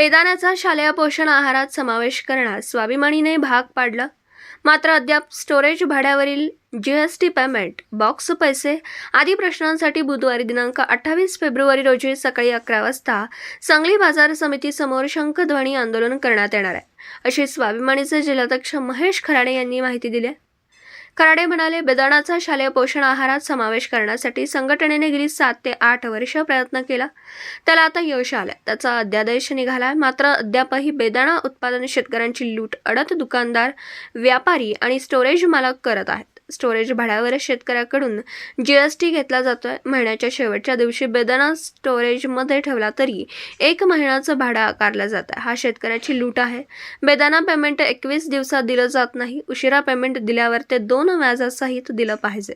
बेदाण्याचा शालेय पोषण आहारात समावेश करण्यास स्वाभिमानीने भाग पाडलं मात्र अद्याप storage भाड्यावरील G S T payment box पैसे आदी प्रश्नांसाठी बुधवारी दिनांक अठ्ठावीस फेब्रुवारी रोजी सकाळी अकरा वाजता सांगली बाजार समितीसमोर शंखध्वनी आंदोलन करण्यात येणार आहे अशी स्वाभिमानीचे जिल्हाध्यक्ष महेश खराडे यांनी माहिती दिली आहे. कराडे म्हणाले बेदाणाचा शालेय पोषण आहारात समावेश करण्यासाठी संघटनेने गेली सात ते आठ वर्ष प्रयत्न केला. त्याला आता यश आलं त्याचा अध्यादेश निघाला मात्र अद्यापही बेदाणा उत्पादन शेतकऱ्यांची लूट अडत दुकानदार व्यापारी आणि स्टोरेज मालक करत आहेत. स्टोरेज भाड्यावर शेतकऱ्याकडून. जी एस टी घेतला जातो आहे महिन्याच्या शेवटच्या दिवशी. बेदाना स्टोरेजमध्ये ठेवला तरी एक महिन्याचं भाडं आकारलं जात आहे हा शेतकऱ्याची लूट आहे. बेदाना पेमेंट एकवीस दिवसात दिलं जात नाही. उशिरा पेमेंट दिल्यावर ते दोन व्याजासहित दिलं पाहिजे.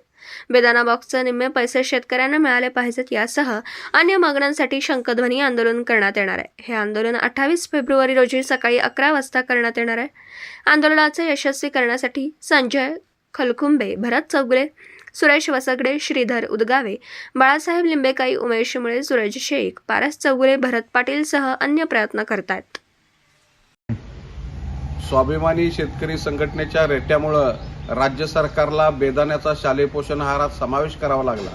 बेदाना बॉक्सचे निम्मे पैसे शेतकऱ्यांना मिळाले पाहिजेत यासह अन्य मागण्यांसाठी शंखध्वनी आंदोलन करण्यात येणार आहे. हे आंदोलन अठ्ठावीस फेब्रुवारी रोजी सकाळी अकरा वाजता करण्यात येणार आहे. आंदोलनाचे यशस्वी करण्यासाठी संजय खलखुंबे भरत चौगुले सुरेश वसगडे श्रीधर उदगावे बाळासाहेब लिंबेकाई उमेश मुळे सुरज शेख पारस चौगुले भरत पाटीलसह अन्य प्रयत्न करतात. स्वाभिमानी शेतकरी संघटनेच्या रेट्यामुळं राज्य सरकारला बेदाण्याचा शालेय पोषण आहारात समावेश करावा लागला.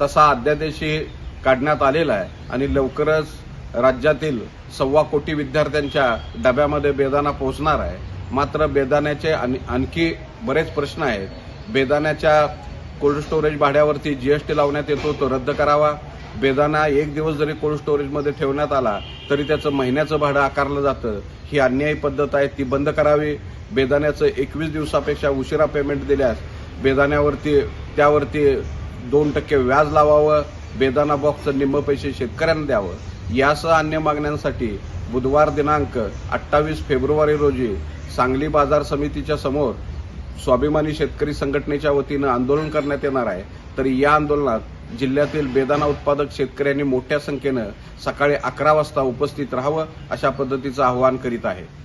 तसा अध्यादेशही काढण्यात आलेला आहे आणि लवकरच राज्यातील सव्वा कोटी विद्यार्थ्यांच्या डब्यामध्ये बेदाणा पोहोचणार आहे. मात्र बेदाण्याचे आण- आणखी बरेच प्रश्न आहेत. बेदाण्याच्या कोल्ड स्टोरेज भाड्यावरती जीएसटी लावण्यात येतो तो रद्द करावा. बेदाना एक दिवस जरी कोल्ड स्टोरेजमध्ये ठेवण्यात आला तरी त्याचं महिन्याचं भाडं आकारलं जातं. ही अन्यायी पद्धत आहे ती बंद करावी. बेदाण्याचं एकवीस दिवसापेक्षा उशिरा पेमेंट दिल्यास बेदाण्यावरती त्यावरती दोन टक्के व्याज लावावं. बेदाना बॉक्सचं निम्म पैसे शेतकऱ्यांना द्यावं. यासह अन्य मागण्यांसाठी बुधवार दिनांक अठ्ठावीस फेब्रुवारी रोजी सांगली बाजार समितीच्या समोर स्वाभिमानी शेतकरी संघटनेच्या वतीनं आंदोलन करण्यात येणार आहे. तरी या आंदोलनात जिल्ह्यातील बेदाना उत्पादक शेतकऱ्यांनी मोठ्या संख्येनं सकाळी अकरा वाजता उपस्थित राहावं अशा पद्धतीचं आवाहन करीत आहे.